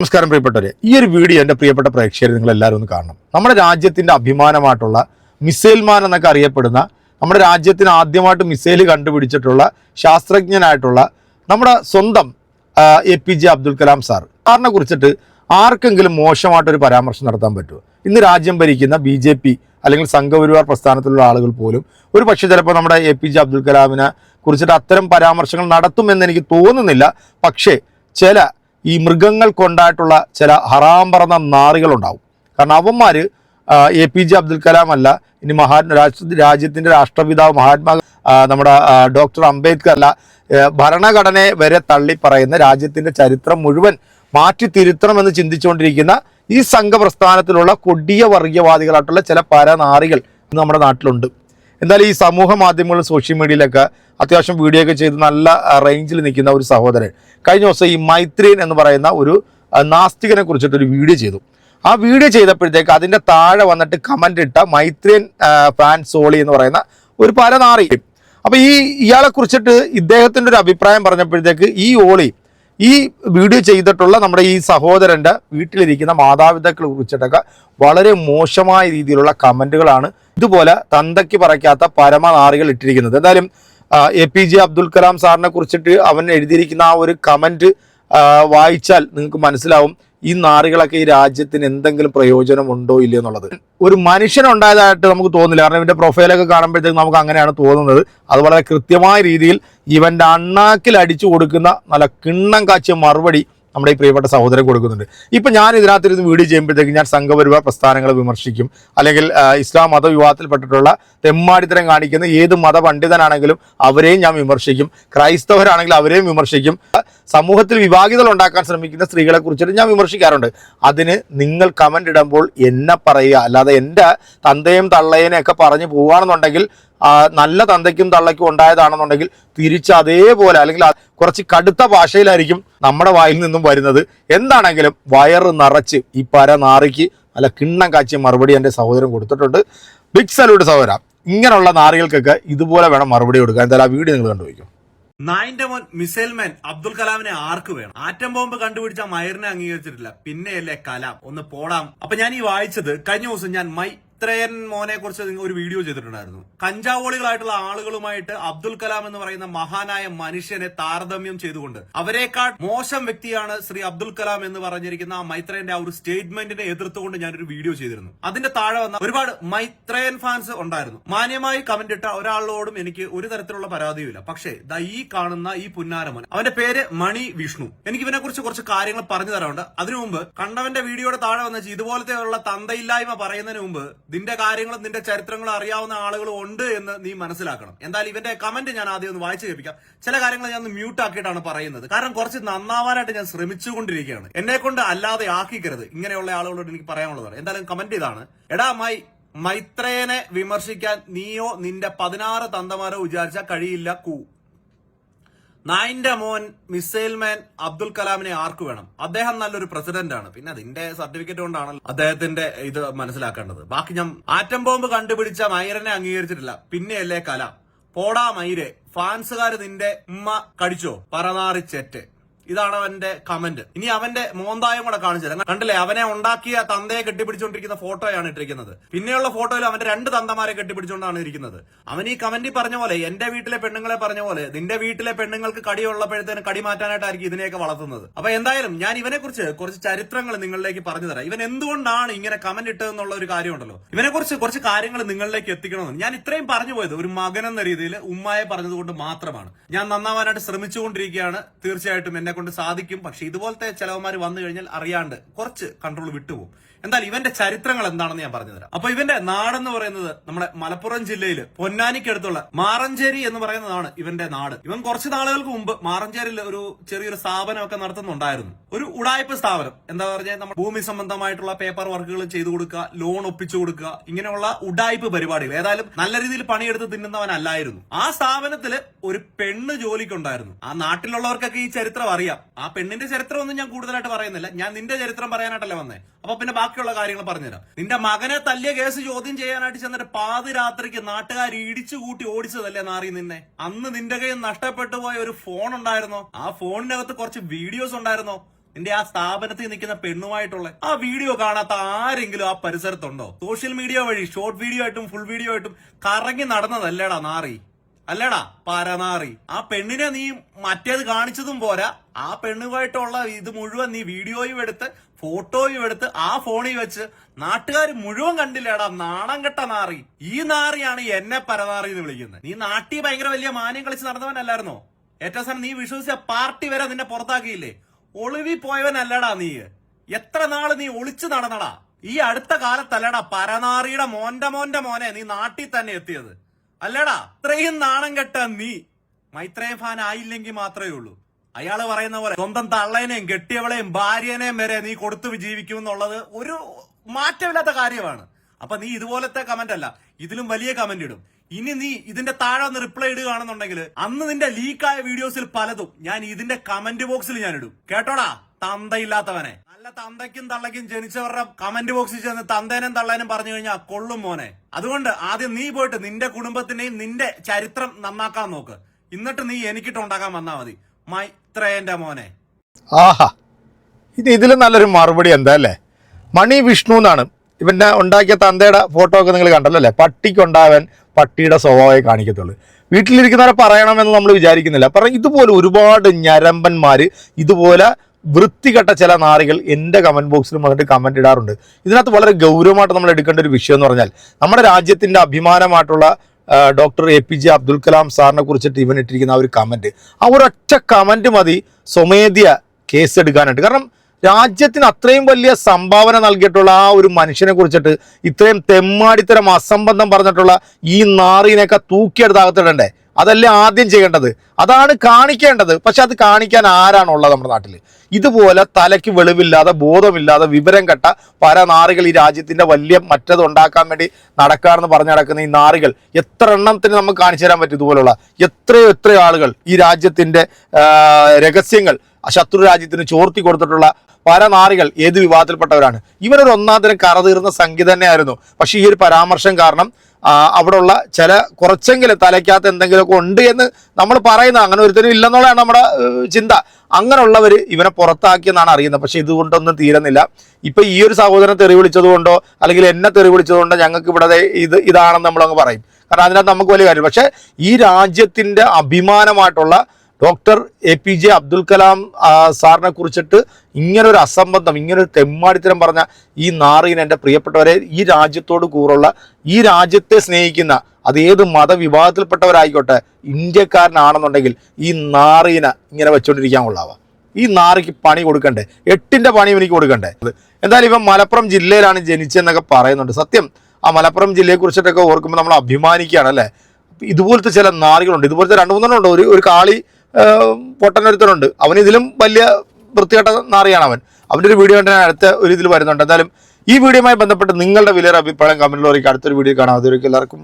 നമസ്കാരം പ്രിയപ്പെട്ടവരെ. ഈ ഒരു വീഡിയോ എന്റെ പ്രിയപ്പെട്ട പ്രേക്ഷകർ നിങ്ങൾ എല്ലാവരും ഒന്ന് കാണണം. നമ്മുടെ രാജ്യത്തിന്റെ അഭിമാനമായിട്ടുള്ള മിസൈൽമാൻ എന്നൊക്കെ അറിയപ്പെടുന്ന നമ്മുടെ രാജ്യത്തിന് ആദ്യമായിട്ട് മിസൈൽ കണ്ടുപിടിച്ചിട്ടുള്ള ശാസ്ത്രജ്ഞനായിട്ടുള്ള നമ്മുടെ സ്വന്തം A P J Abdul Kalam sir. സാറിനെ കുറിച്ചിട്ട് ആർക്കെങ്കിലും മോശമായിട്ടൊരു പരാമർശം നടത്താൻ പറ്റുമോ? ഇന്ന് രാജ്യം ഭരിക്കുന്ന ബി ജെ പി അല്ലെങ്കിൽ സംഘപരിവാർ പ്രസ്ഥാനത്തിലുള്ള ആളുകൾ പോലും ഒരു പക്ഷേ ചിലപ്പോൾ നമ്മുടെ എ പി ജെ അബ്ദുൽ കലാമിനെ കുറിച്ചിട്ട് അത്തരം പരാമർശങ്ങൾ നടത്തുമെന്ന് എനിക്ക് തോന്നുന്നില്ല. പക്ഷേ ചില ഈ മൃഗങ്ങൾ കൊണ്ടായിട്ടുള്ള ചില ഹറാം പറന്ന നാറികളുണ്ടാവും. കാരണം അവന്മാർ A P J Abdul Kalam അല്ല ഇനി മഹാ രാജ്യത്തിന്റെ രാഷ്ട്രപിതാവ് മഹാത്മാ നമ്മുടെ ഡോക്ടർ അംബേദ്കർ അല്ല ഭരണഘടനയെ വരെ തള്ളി പറയുന്ന രാജ്യത്തിന്റെ ചരിത്രം മുഴുവൻ മാറ്റി തിരുത്തണമെന്ന് ചിന്തിച്ചുകൊണ്ടിരിക്കുന്ന ഈ സംഘപ്രസ്ഥാനത്തിലുള്ള കൊടിയ വർഗീയവാദികളായിട്ടുള്ള ചില പരനാറികൾ നമ്മുടെ നാട്ടിലുണ്ട്. എന്തായാലും ഈ സമൂഹ മാധ്യമങ്ങൾ സോഷ്യൽ മീഡിയയിലൊക്കെ അത്യാവശ്യം വീഡിയോ ഒക്കെ ചെയ്ത് നല്ല റേഞ്ചിൽ നിൽക്കുന്ന ഒരു സഹോദരൻ. കഴിഞ്ഞ ദിവസം ഈ മൈത്രിയൻ എന്ന് പറയുന്ന ഒരു നാസ്തികനെ കുറിച്ചിട്ട് ഒരു വീഡിയോ ചെയ്തു. ആ വീഡിയോ ചെയ്തപ്പോഴത്തേക്ക് അതിന്റെ താഴെ വന്നിട്ട് കമന്റ് ഇട്ട മൈത്രിയൻ ഫാൻ സോളി എന്ന് പറയുന്ന ഒരു പല നാറിയും അപ്പോൾ ഈ ഇയാളെ കുറിച്ചിട്ട് ഇദ്ദേഹത്തിന്റെ ഒരു അഭിപ്രായം പറഞ്ഞപ്പോഴത്തേക്ക് ഈ ഓളി ഈ വീഡിയോ ചെയ്തിട്ടുള്ള നമ്മുടെ ഈ സഹോദരന്റെ വീട്ടിലിരിക്കുന്ന മാതാപിതാക്കളെ കുറിച്ചിട്ടൊക്കെ വളരെ മോശമായ രീതിയിലുള്ള കമന്റുകളാണ് ഇതുപോലെ തന്തയ്ക്ക് പറയ്ക്കാത്ത പരമനാറികൾ ഇട്ടിരിക്കുന്നത്. എന്തായാലും A P J Abdul Kalam സാറിനെ കുറിച്ചിട്ട് അവൻ എഴുതിയിരിക്കുന്ന ആ ഒരു കമന്റ് വായിച്ചാൽ നിങ്ങൾക്ക് മനസ്സിലാവും. ഈ നാറികളൊക്കെ ഈ രാജ്യത്തിന് എന്തെങ്കിലും പ്രയോജനമുണ്ടോ ഇല്ലയോ എന്നുള്ളത്. ഒരു മനുഷ്യനുണ്ടായതായിട്ട് നമുക്ക് തോന്നില്ല. കാരണം ഇവന്റെ പ്രൊഫൈലൊക്കെ കാണുമ്പോഴത്തേക്ക് നമുക്ക് അങ്ങനെയാണ് തോന്നുന്നത്. അത് വളരെ കൃത്യമായ രീതിയിൽ ഇവന്റെ അണ്ണാക്കിൽ അടിച്ചു കൊടുക്കുന്ന നല്ല കിണ്ണം കാച്ചിയ മറുപടി നമ്മുടെ ഈ പ്രിയപ്പെട്ട സഹോദരൻ കൊടുക്കുന്നുണ്ട്. ഇപ്പം ഞാൻ ഇതിനകത്തിരുന്ന് വീഡിയോ ചെയ്യുമ്പോഴത്തേക്ക് ഞാൻ സംഘപരിവാർ പ്രസ്ഥാനങ്ങളെ വിമർശിക്കും. അല്ലെങ്കിൽ ഇസ്ലാം മതവിവാഹത്തിൽപ്പെട്ടിട്ടുള്ള തെമ്മാടിത്തരം കാണിക്കുന്ന ഏത് മതപണ്ഡിതനാണെങ്കിലും അവരെയും ഞാൻ വിമർശിക്കും. ക്രൈസ്തവരാണെങ്കിൽ അവരെയും വിമർശിക്കും. സമൂഹത്തിൽ വിഭാഗിതകൾ ഉണ്ടാക്കാൻ ശ്രമിക്കുന്ന സ്ത്രീകളെ കുറിച്ചിട്ട് ഞാൻ വിമർശിക്കാറുണ്ട്. അതിന് നിങ്ങൾ കമന്റ് ഇടുമ്പോൾ എന്നെ പറയുക. അല്ലാതെ എന്റെ തന്തയും തള്ളയനെയൊക്കെ പറഞ്ഞു പോവുകയാണെന്നുണ്ടെങ്കിൽ നല്ല തന്തയ്ക്കും തള്ളയ്ക്കും ഉണ്ടായതാണെന്നുണ്ടെങ്കിൽ തിരിച്ച് അതേപോലെ അല്ലെങ്കിൽ കുറച്ച് കടുത്ത ഭാഷയിലായിരിക്കും നമ്മുടെ വായിൽ നിന്നും വരുന്നത്. എന്താണെങ്കിലും വയറ് നിറച്ച് ഈ പരനാറിക്ക് നല്ല കിണ്ണം കാച്ചിയ മറുപടി എന്റെ സഹോദരൻ കൊടുത്തിട്ടുണ്ട്. ബിഗ് സല്യൂട്ട് സഹോദര. ഇങ്ങനെയുള്ള നാറികൾക്കൊക്കെ ഇതുപോലെ വേണം മറുപടി കൊടുക്കാൻ. എന്തായാലും ആ വീഡിയോ നിങ്ങൾ കണ്ടുപോയിക്കും. നായിന്റെ മോൻ മിസൈൽ മാൻ അബ്ദുൽ കലാമിനെ ആർക്ക് വേണം? ആറ്റം ബോംബ് കണ്ടുപിടിച്ച മയറിനെ അംഗീകരിച്ചിട്ടില്ല. പിന്നെയല്ലേ കലാം. ഒന്ന് പോടാം. അപ്പൊ ഞാൻ ഈ വായിച്ചത് കഴിഞ്ഞ ദിവസം ഞാൻ മൈത്രയൻ മോനെ കുറിച്ച് ഒരു വീഡിയോ ചെയ്തിട്ടുണ്ടായിരുന്നു. കഞ്ചാവോളികളായിട്ടുള്ള ആളുകളുമായിട്ട് അബ്ദുൽ കലാം എന്ന് പറയുന്ന മഹാനായ മനുഷ്യനെ താരതമ്യം ചെയ്തുകൊണ്ട് അവരെക്കാൾ മോശം വ്യക്തിയാണ് ശ്രീ അബ്ദുൽ കലാം എന്ന് പറഞ്ഞിരിക്കുന്ന ആ മൈത്രേന്റെ ആ ഒരു സ്റ്റേറ്റ്മെന്റിനെ എതിർത്തുകൊണ്ട് ഞാനൊരു വീഡിയോ ചെയ്തിരുന്നു. അതിന്റെ താഴെ വന്ന ഒരുപാട് മൈത്രേൻ ഫാൻസ് ഉണ്ടായിരുന്നു. മാന്യമായി കമന്റ് ഇട്ട ഒരാളോടും എനിക്ക് ഒരു തരത്തിലുള്ള പരാതിയുമില്ല. പക്ഷേ ദാ ഈ കാണുന്ന ഈ പുന്നാരമോൻ അവന്റെ പേര് മണി വിഷ്ണു. എനിക്ക് ഇവനെ കുറിച്ച് കുറച്ച് കാര്യങ്ങൾ പറഞ്ഞു തരാറുണ്ട് അതിനു മുമ്പ് കണ്ടവന്റെ വീഡിയോയുടെ താഴെ വന്ന ഇതുപോലത്തെ ഉള്ള തന്തയില്ലായ്മ പറയുന്നതിന് മുമ്പ് നിന്റെ കാര്യങ്ങളും നിന്റെ ചരിത്രങ്ങളും അറിയാവുന്ന ആളുകളും ഉണ്ട് എന്ന് നീ മനസ്സിലാക്കണം. എന്തായാലും ഇവന്റെ കമന്റ് ഞാൻ ആദ്യം ഒന്ന് വായിച്ചു കേൾപ്പിക്കാം. ചില കാര്യങ്ങൾ ഞാൻ മ്യൂട്ട് ആക്കിയിട്ടാണ് പറയുന്നത്. കാരണം കുറച്ച് നന്നാവാനായിട്ട് ഞാൻ ശ്രമിച്ചുകൊണ്ടിരിക്കുകയാണ്. എന്നെ കൊണ്ട് അല്ലാതെ ആക്കിക്കരുത്. ഇങ്ങനെയുള്ള ആളുകളോട് എനിക്ക് പറയാനുള്ളത് എന്തായാലും കമന്റ് ഇതാണ്. എടാ മൈ മൈത്രേനെ വിമർശിക്കാൻ നീയോ നിന്റെ പതിനാറ് തന്തമാരോ വിചാരിച്ചാൽ കഴിയില്ല കൂ. നായിന്റെ മോൻ മിസൈൽ മാൻ അബ്ദുൽ കലാമിനെ ആർക്ക് വേണം? അദ്ദേഹം നല്ലൊരു പ്രസിഡന്റ് ആണ്. പിന്നെ അതിന്റെ സർട്ടിഫിക്കറ്റ് കൊണ്ടാണ് അദ്ദേഹത്തിന്റെ ഇത് മനസ്സിലാക്കേണ്ടത്. ബാക്കി ഞാൻ ആറ്റം ബോംബ് കണ്ടുപിടിച്ച മൈരനെ അംഗീകരിച്ചിട്ടില്ല. പിന്നെയല്ലേ കല. പോടാ മൈരെ ഫാൻസുകാർ നിന്റെ ഉമ്മ കടിച്ചോ? പറനാറി ചെറ്റ്. ഇതാണ് അവന്റെ കമന്റ് ഇനി അവന്റെ മോന്തായം കൂടെ കാണിച്ചു തരാം. കണ്ടില്ലേ? അവനെ ഉണ്ടാക്കിയ തന്തയെ കെട്ടിപ്പിടിച്ചുകൊണ്ടിരിക്കുന്ന ഫോട്ടോയാണ് ഇട്ടിരിക്കുന്നത്. പിന്നെയുള്ള ഫോട്ടോയിൽ അവന്റെ രണ്ട് തന്തമാരെ കെട്ടിപ്പിടിച്ചുകൊണ്ടാണ് ഇരിക്കുന്നത്. അവൻ ഈ കമന്റിൽ പറഞ്ഞ പോലെ എന്റെ വീട്ടിലെ പെണ്ണുങ്ങളെ പറഞ്ഞ പോലെ നിന്റെ വീട്ടിലെ പെണ്ണുങ്ങൾക്ക് കടിയുള്ളപ്പോഴത്തേന് കടി മാറ്റാനായിട്ടായിരിക്കും ഇതിനെയൊക്കെ വളർത്തുന്നത്. അപ്പൊ എന്തായാലും ഞാൻ ഇവനെ കുറിച്ച് കുറച്ച് ചരിത്രങ്ങൾ നിങ്ങളിലേക്ക് പറഞ്ഞു തരാം. ഇവൻ എന്തുകൊണ്ടാണ് ഇങ്ങനെ കമന്റ് ഇട്ടതെന്നുള്ള ഒരു കാര്യമുണ്ടല്ലോ. ഇവനെ കുറിച്ച് കുറച്ച് കാര്യങ്ങൾ നിങ്ങളിലേക്ക് എത്തിക്കണമെന്ന്. ഞാൻ ഇത്രയും പറഞ്ഞു പോയത് ഒരു മകൻ എന്ന രീതിയിൽ ഉമ്മായെ പറഞ്ഞതുകൊണ്ട് മാത്രമാണ്. ഞാൻ നന്നാവാനായിട്ട് ശ്രമിച്ചുകൊണ്ടിരിക്കുകയാണ്. തീർച്ചയായിട്ടും എന്നെ കൊണ്ട് സാധിക്കും. പക്ഷെ ഇതുപോലത്തെ ചിലവന്മാർ വന്നു കഴിഞ്ഞാൽ അറിയാണ്ട് കുറച്ച് കൺട്രോൾ വിട്ടുപോകും. എന്തായാലും ഇവന്റെ ചരിത്രങ്ങൾ എന്താണെന്ന് ഞാൻ പറഞ്ഞുതരാം അപ്പൊ ഇവന്റെ നാടെന്ന് പറയുന്നത് നമ്മുടെ മലപ്പുറം ജില്ലയിൽ പൊന്നാനിക്കടുത്തുള്ള മാറഞ്ചേരി എന്ന് പറയുന്നതാണ് ഇവന്റെ നാട്. ഇവൻ കുറച്ച് നാളുകൾക്ക് മുമ്പ് മാറഞ്ചേരിയിൽ ഒരു ചെറിയൊരു സ്ഥാപനമൊക്കെ നടത്തുന്നുണ്ടായിരുന്നു. ഒരു ഉടായ്പ സ്ഥാപനം. എന്താ പറഞ്ഞാൽ നമ്മൾ ഭൂമി സംബന്ധമായിട്ടുള്ള പേപ്പർ വർക്കുകൾ ചെയ്തു കൊടുക്കുക ലോൺ ഒപ്പിച്ചു കൊടുക്കുക ഇങ്ങനെയുള്ള ഉടായ്പ പരിപാടികൾ. ഏതായാലും നല്ല രീതിയിൽ പണിയെടുത്ത് തിന്നുന്നവനല്ലായിരുന്നു. ആ സ്ഥാപനത്തിൽ ഒരു പെണ്ണ് ജോലിക്കുണ്ടായിരുന്നു. ആ നാട്ടിലുള്ളവർക്കൊക്കെ ഈ ചരിത്രം അറിയാം. ആ പെണ്ണിന്റെ ചരിത്രം ഒന്നും ഞാൻ കൂടുതലായിട്ട് പറയുന്നില്ല. ഞാൻ നിന്റെ ചരിത്രം പറയാനായിട്ടല്ലേ വന്നേ? അപ്പൊ പിന്നെ ബാക്കിയുള്ള കാര്യങ്ങൾ പറഞ്ഞുതരാം. നിന്റെ മകനെ തല്ലിയ കേസ് ചോദ്യം ചെയ്യാനായിട്ട് ചെന്നിട്ട് പാതിരാത്രിക്ക് നാട്ടുകാർ ഇടിച്ചു കൂട്ടി ഓടിച്ചതല്ലേ നാറി നിന്നെ? അന്ന് നിന്റെ കയ്യിൽ നഷ്ടപ്പെട്ടു പോയ ഒരു ഫോൺ ഉണ്ടായിരുന്നോ? ആ ഫോണിനകത്ത് കുറച്ച് വീഡിയോസ് ഉണ്ടായിരുന്നോ? നിന്റെ ആ സ്ഥാപനത്തിൽ നിൽക്കുന്ന പെണ്ണുമായിട്ടുള്ള ആ വീഡിയോ കാണാത്ത ആരെങ്കിലും ആ പരിസരത്തുണ്ടോ? സോഷ്യൽ മീഡിയ വഴി ഷോർട്ട് വീഡിയോ ആയിട്ടും ഫുൾ വീഡിയോ ആയിട്ടും കറങ്ങി നടന്നതല്ലേടാ നാറി? അല്ലടാ പരനാറി. ആ പെണ്ണിനെ നീ മറ്റേത് കാണിച്ചതും പോരാ. ആ പെണ്ണുമായിട്ടുള്ള ഇത് മുഴുവൻ നീ വീഡിയോയും എടുത്ത് ഫോട്ടോയും എടുത്ത് ആ ഫോണിൽ വെച്ച് നാട്ടുകാർ മുഴുവൻ കണ്ടില്ലേടാ നാണം കെട്ട നാറി. ഈ നാറിയാണ് എന്നെ പരനാറി എന്ന് വിളിക്കുന്നത്. നീ നാട്ടിൽ ഭയങ്കര വലിയ മാന്യം കളിച്ച് നടന്നവനല്ലായിരുന്നോ? ഏറ്റവും സാധനം നീ വിശ്വസിച്ച പാർട്ടി വരെ നിന്നെ പുറത്താക്കിയില്ലേ? ഒളിവി പോയവനല്ലടാ നീ. എത്ര നാൾ നീ ഒളിച്ചു നടന്നടാ? ഈ അടുത്ത കാലത്തല്ലടാ പരനാറിയുടെ മോന്റെ മോന്റെ മോനെ നീ നാട്ടിൽ തന്നെ എത്തിയത്. അല്ലടാ ഇത്രയും നാണം കെട്ട നീ. മൈത്രേയ ഫാൻ ആയില്ലെങ്കിൽ മാത്രമേ ഉള്ളൂ. അയാൾ പറയുന്ന പോലെ സ്വന്തം തള്ളേനെയും കെട്ടിയവളെയും ഭാര്യനെയും വരെ നീ കൊടുത്തു ജീവിക്കും എന്നുള്ളത് ഒരു മാറ്റമില്ലാത്ത കാര്യമാണ്. അപ്പൊ നീ ഇതുപോലത്തെ കമന്റ് അല്ല ഇതിലും വലിയ കമന്റ് ഇടും. ഇനി നീ ഇതിന്റെ താഴെ ഒന്ന് റിപ്ലൈ ഇടുകയാണെന്നുണ്ടെങ്കിൽ അന്ന് നിന്റെ ലീക്കായ വീഡിയോസിൽ പലതും ഞാൻ ഇതിന്റെ കമന്റ് ബോക്സിൽ ഞാൻ ഇടും കേട്ടോടാ? തന്തയില്ലാത്തവനെ. നല്ല തന്തയ്ക്കും തള്ളയ്ക്കും ജനിച്ചവരുടെ കമന്റ് ബോക്സിൽ ചെന്ന് തന്തേനും തള്ളേനും പറഞ്ഞു കഴിഞ്ഞാൽ കൊള്ളും മോനെ. അതുകൊണ്ട് ആദ്യം നീ പോയിട്ട് നിന്റെ കുടുംബത്തിന്റെയും നിന്റെ ചരിത്രം നന്നാക്കാൻ നോക്ക്. എന്നിട്ട് നീ എനിക്കിട്ടുണ്ടാക്കാൻ വന്നാ മതി. മൈത്രേന്റെ മോനെ. ആഹാ. ഇത് ഇതിലും നല്ലൊരു മറുപടി എന്താ അല്ലേ? മണി വിഷ്ണു എന്നാണ് ഇവന്റെ ഉണ്ടാക്കിയ തന്തയുടെ ഫോട്ടോ ഒക്കെ നിങ്ങൾ കണ്ടല്ലോ അല്ലേ? പട്ടിക്കുണ്ടാവൻ പട്ടിയുടെ സ്വഭാവമേ കാണിക്കത്തുള്ളൂ. വീട്ടിലിരിക്കുന്നവരെ പറയണമെന്ന് നമ്മൾ വിചാരിക്കുന്നില്ല. പറ ഇതുപോലെ ഒരുപാട് ഞരമ്പന്മാർ ഇതുപോലെ വൃത്തികെട്ട ചില നാറികൾ എന്റെ കമന്റ് ബോക്സിലും വന്നിട്ട് കമന്റ് ഇടാറുണ്ട്. ഇതിനകത്ത് വളരെ ഗൗരവമായിട്ട് നമ്മൾ എടുക്കേണ്ട ഒരു വിഷയം എന്ന് പറഞ്ഞാൽ നമ്മുടെ രാജ്യത്തിന്റെ അഭിമാനമായിട്ടുള്ള doctor A P J Abdul Kalam സാറിനെ കുറിച്ചിട്ട് ഇവൻ ഇട്ടിരിക്കുന്ന ആ ഒരു കമന്റ് ആ ഒരൊറ്റ കമന്റ് മതി സ്വമേധ്യ കേസ് എടുക്കാനായിട്ട്. കാരണം രാജ്യത്തിന് അത്രയും വലിയ സംഭാവന നൽകിയിട്ടുള്ള ആ ഒരു മനുഷ്യനെ കുറിച്ചിട്ട് ഇത്രയും തെമ്മാടിത്തരം അസംബന്ധം പറഞ്ഞിട്ടുള്ള ഈ നാറിനെയൊക്കെ തൂക്കിയെടുത്താകത്തിടണ്ടേ അതല്ലേ ആദ്യം ചെയ്യേണ്ടത്. അതാണ് കാണിക്കേണ്ടത്. പക്ഷെ അത് കാണിക്കാൻ ആരാണുള്ളത് നമ്മുടെ നാട്ടിൽ ഇതുപോലെ തലയ്ക്ക് വെളിവില്ലാതെ ബോധമില്ലാതെ വിവരം കെട്ട പല നാറികൾ ഈ രാജ്യത്തിന്റെ വലിയ മറ്റത് ഉണ്ടാക്കാൻ വേണ്ടി നടക്കാണെന്ന് പറഞ്ഞു നടക്കുന്ന ഈ നാറികൾ എത്ര എണ്ണത്തിന് നമുക്ക് കാണിച്ചു തരാൻ പറ്റും ഇതുപോലുള്ള? എത്രയോ എത്രയോ ആളുകൾ ഈ രാജ്യത്തിന്റെ രഹസ്യങ്ങൾ ശത്രു രാജ്യത്തിന് ചോർത്തി കൊടുത്തിട്ടുള്ള പല നാറികൾ ഏത് വിവാദത്തിൽപ്പെട്ടവരാണ് ഇവരൊരു ഒന്നാം തരം കറതീർന്ന സംഖ്യ തന്നെയായിരുന്നു. പക്ഷേ ഈ ഒരു പരാമർശം കാരണം അവിടെയുള്ള ചില കുറച്ചെങ്കിലും തലയ്ക്കകത്ത് എന്തെങ്കിലുമൊക്കെ ഉണ്ട് എന്ന് നമ്മൾ പറയുന്നത് അങ്ങനെ ഒരുത്തരും ഇല്ലെന്നുള്ളതാണ് നമ്മുടെ ചിന്ത. അങ്ങനെയുള്ളവർ ഇവനെ പുറത്താക്കിയെന്നാണ് അറിയുന്നത്. പക്ഷേ ഇതുകൊണ്ടൊന്നും തീരുന്നില്ല. ഇപ്പം ഈ ഒരു സഹോദരനെ തെറി വിളിച്ചതുകൊണ്ടോ അല്ലെങ്കിൽ എന്നെ തെറി വിളിച്ചതുകൊണ്ടോ ഞങ്ങൾക്ക് ഇവിടെ ഇത് ഇതാണെന്ന് നമ്മളങ്ങ് പറയും. കാരണം അതിനകത്ത് നമുക്ക് വലിയ കാര്യം പക്ഷേ ഈ രാജ്യത്തിന്റെ അഭിമാനമായിട്ടുള്ള doctor A P J Abdul Kalam സാറിനെ കുറിച്ചിട്ട് ഇങ്ങനൊരു അസംബന്ധം ഇങ്ങനൊരു തെമ്മാടിത്തരം പറഞ്ഞ ഈ നാറിന് എന്റെ പ്രിയപ്പെട്ടവരെ ഈ രാജ്യത്തോട് കൂറുള്ള ഈ രാജ്യത്തെ സ്നേഹിക്കുന്ന അത് ഏത് മതവിഭാഗത്തിൽപ്പെട്ടവരായിക്കോട്ടെ ഇന്ത്യക്കാരനാണെന്നുണ്ടെങ്കിൽ ഈ നാറിനെ ഇങ്ങനെ വെച്ചോണ്ടിരിക്കാൻ കൊള്ളാവാ. ഈ നാറിക്ക് പണി കൊടുക്കണ്ടേ? എട്ടിന്റെ പണി എനിക്ക് കൊടുക്കണ്ടേ? എന്തായാലും ഇപ്പം മലപ്പുറം ജില്ലയിലാണ് ജനിച്ചതെന്നൊക്കെ പറയുന്നുണ്ട്. സത്യം ആ മലപ്പുറം ജില്ലയെ കുറിച്ചിട്ടൊക്കെ ഓർക്കുമ്പോൾ നമ്മൾ അഭിമാനിക്കുകയാണ് അല്ലേ? ഇതുപോലത്തെ ചില നാറികളുണ്ട്. ഇതുപോലത്തെ രണ്ട് മൂന്നെണ്ണം ഉണ്ട്. ഒരു ഒരു കാളി പൊട്ടനൊരുത്തനുണ്ട്. അവൻ ഇതിലും വലിയ വൃത്തികെട്ട നാറിയാണ് അവൻ അവന്റെ ഒരു വീഡിയോ കണ്ട് ഞാൻ അടുത്ത ഒരു ഇതിൽ വരുന്നുണ്ട്. എന്തായാലും ഈ വീഡിയോയുമായി ബന്ധപ്പെട്ട് നിങ്ങളുടെ വിലയേറെ അഭിപ്രായം കമന്റിൽ അറിയിക്കുക. അടുത്തൊരു വീഡിയോ കാണാം. അതൊരു എല്ലാവർക്കും